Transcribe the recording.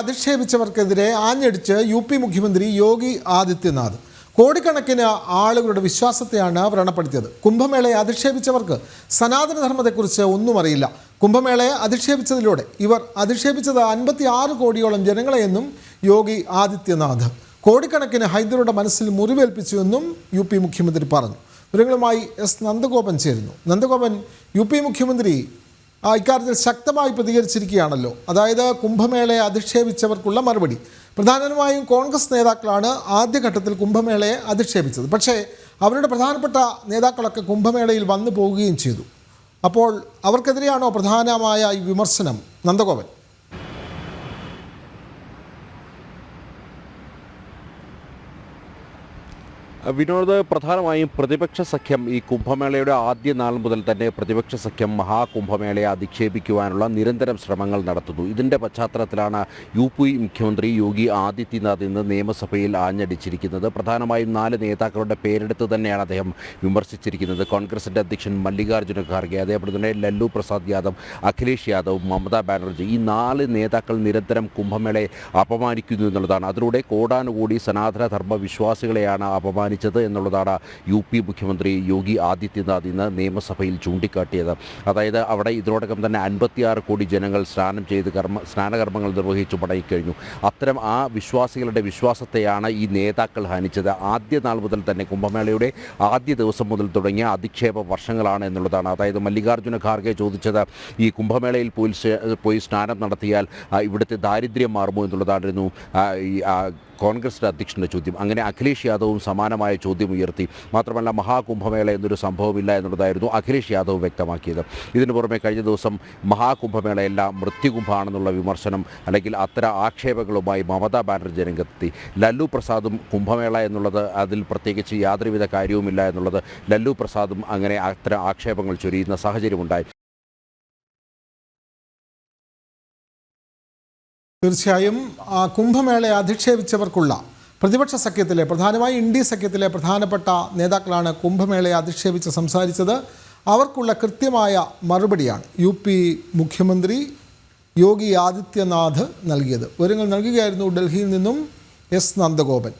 അധിക്ഷേപിച്ചവർക്കെതിരെ ആഞ്ഞടിച്ച് U P മുഖ്യമന്ത്രി യോഗി ആദിത്യനാഥ്. കോടിക്കണക്കിന് ആളുകളുടെ വിശ്വാസത്തെയാണ് വ്രണപ്പെടുത്തിയത്. കുംഭമേളയെ അധിക്ഷേപിച്ചവർക്ക് സനാതനധർമ്മത്തെക്കുറിച്ച് ഒന്നും അറിയില്ല. കുംഭമേളയെ അധിക്ഷേപിച്ചതിലൂടെ ഇവർ അധിക്ഷേപിച്ചത് അൻപത്തി ആറ് കോടിയോളം ജനങ്ങളെയെന്നും യോഗി ആദിത്യനാഥ്. കോടിക്കണക്കിന് ഹൈദരുടെ മനസ്സിൽ മുറിവേൽപ്പിച്ചുവെന്നും യു പി മുഖ്യമന്ത്രി പറഞ്ഞു. വിവരങ്ങളുമായി എസ്. നന്ദഗോപൻ ചേരുന്നു. നന്ദഗോപൻ യു പി മുഖ്യമന്ത്രി ഇക്കാര്യത്തിൽ ശക്തമായി പ്രതികരിച്ചിരിക്കുകയാണല്ലോ. അതായത് കുംഭമേളയെ അധിക്ഷേപിച്ചവർക്കുള്ള മറുപടി. പ്രധാനമായും കോൺഗ്രസ് നേതാക്കളാണ് ആദ്യഘട്ടത്തിൽ കുംഭമേളയെ അധിക്ഷേപിച്ചത്. പക്ഷേ അവരുടെ പ്രധാനപ്പെട്ട നേതാക്കളൊക്കെ കുംഭമേളയിൽ വന്നു പോവുകയും ചെയ്തു. അപ്പോൾ അവർക്കെതിരെയാണോ പ്രധാനമായ ഈ വിമർശനം നന്ദഗോപൻ? വിനോദ് പ്രധാനമായും പ്രതിപക്ഷ സഖ്യം ഈ കുംഭമേളയുടെ ആദ്യ നാൾ മുതൽ തന്നെ പ്രതിപക്ഷ സഖ്യം മഹാകുംഭമേളയെ അധിക്ഷേപിക്കുവാനുള്ള നിരന്തരം ശ്രമങ്ങൾ നടത്തുന്നു. ഇതിന്റെ പശ്ചാത്തലത്തിലാണ് യു പി മുഖ്യമന്ത്രി യോഗി ആദിത്യനാഥ് ഇന്ന് നിയമസഭയിൽ ആഞ്ഞടിച്ചിരിക്കുന്നത്. പ്രധാനമായും നാല് നേതാക്കളുടെ പേരെടുത്ത് തന്നെയാണ് അദ്ദേഹം വിമർശിച്ചിരിക്കുന്നത്. കോൺഗ്രസിന്റെ അധ്യക്ഷൻ മല്ലികാർജുന ഖാർഗെ അതേപോലെ തന്നെ ലല്ലു പ്രസാദ് യാദവ് അഖിലേഷ് യാദവ് മമതാ ബാനർജി ഈ നാല് നേതാക്കൾ നിരന്തരം കുംഭമേളയെ അപമാനിക്കുന്നു എന്നുള്ളതാണ്. അതിലൂടെ കോടാനുകൂടി സനാതനധർമ്മ വിശ്വാസികളെയാണ് അപമാനിച്ചത് എന്നുള്ളതാണ് യു പി മുഖ്യമന്ത്രി യോഗി ആദിത്യനാഥ് ഇന്ന് നിയമസഭയിൽ ചൂണ്ടിക്കാട്ടിയത്. അതായത് അവിടെ ഇതിനോടകം തന്നെ അൻപത്തിയാറ് കോടി ജനങ്ങൾ സ്നാനം ചെയ്ത് കർമ്മ സ്നാനകർമ്മങ്ങൾ നിർവഹിച്ചു മടങ്ങിക്കഴിഞ്ഞു അത്തരം ആ വിശ്വാസികളുടെ വിശ്വാസത്തെയാണ് ഈ നേതാക്കൾ ഹനിച്ചത്. ആദ്യ നാൾ മുതൽ തന്നെ കുംഭമേളയുടെ ആദ്യ ദിവസം മുതൽ തുടങ്ങിയ അധിക്ഷേപ വർഷങ്ങളാണ് എന്നുള്ളതാണ്. അതായത് മല്ലികാർജുന ഖാർഗെ ചോദിച്ചത് ഈ കുംഭമേളയിൽ പോയി പോയി സ്നാനം നടത്തിയാൽ ഇവിടുത്തെ ദാരിദ്ര്യം മാറുമോ? എന്നുള്ളതായിരുന്നു കോൺഗ്രസിന്റെ അധ്യക്ഷന്റെ ചോദ്യം. അങ്ങനെ അഖിലേഷ് യാദവും സമാനമായ ചോദ്യം ഉയർത്തി. മാത്രമല്ല മഹാകുംഭമേള എന്നൊരു സംഭവമില്ല എന്നുള്ളതായിരുന്നു അഖിലേഷ് യാദവ് വ്യക്തമാക്കിയത്. ഇതിനു പുറമെ കഴിഞ്ഞ ദിവസം മഹാകുംഭമേളയെല്ലാം മൃത്യുകുംഭമാണെന്നുള്ള വിമർശനം അല്ലെങ്കിൽ അത്തരം ആക്ഷേപങ്ങളുമായി മമതാ ബാനർജി രംഗത്തെത്തി. ലല്ലു പ്രസാദും കുംഭമേള എന്നുള്ളത് അതിൽ പ്രത്യേകിച്ച് യാതൊരുവിധ കാര്യവുമില്ല എന്നുള്ളത് ലല്ലു പ്രസാദും അങ്ങനെ അത്തരം ആക്ഷേപങ്ങൾ ചൊരിയുന്ന സാഹചര്യമുണ്ടായി. തീർച്ചയായും കുംഭമേളയെ അധിക്ഷേപിച്ചവർക്കുള്ള പ്രതിപക്ഷ സഖ്യത്തിലെ പ്രധാനമായും ഇന്ത്യ സഖ്യത്തിലെ പ്രധാനപ്പെട്ട നേതാക്കളാണ് കുംഭമേളയെ അധിക്ഷേപിച്ച് സംസാരിച്ചത്. അവർക്കുള്ള കൃത്യമായ മറുപടിയാണ് യു പി മുഖ്യമന്ത്രി യോഗി ആദിത്യനാഥ് നൽകിയത്. വിവരങ്ങൾ നൽകുകയായിരുന്നു ഡൽഹിയിൽ നിന്നും എസ് നന്ദഗോപൻ.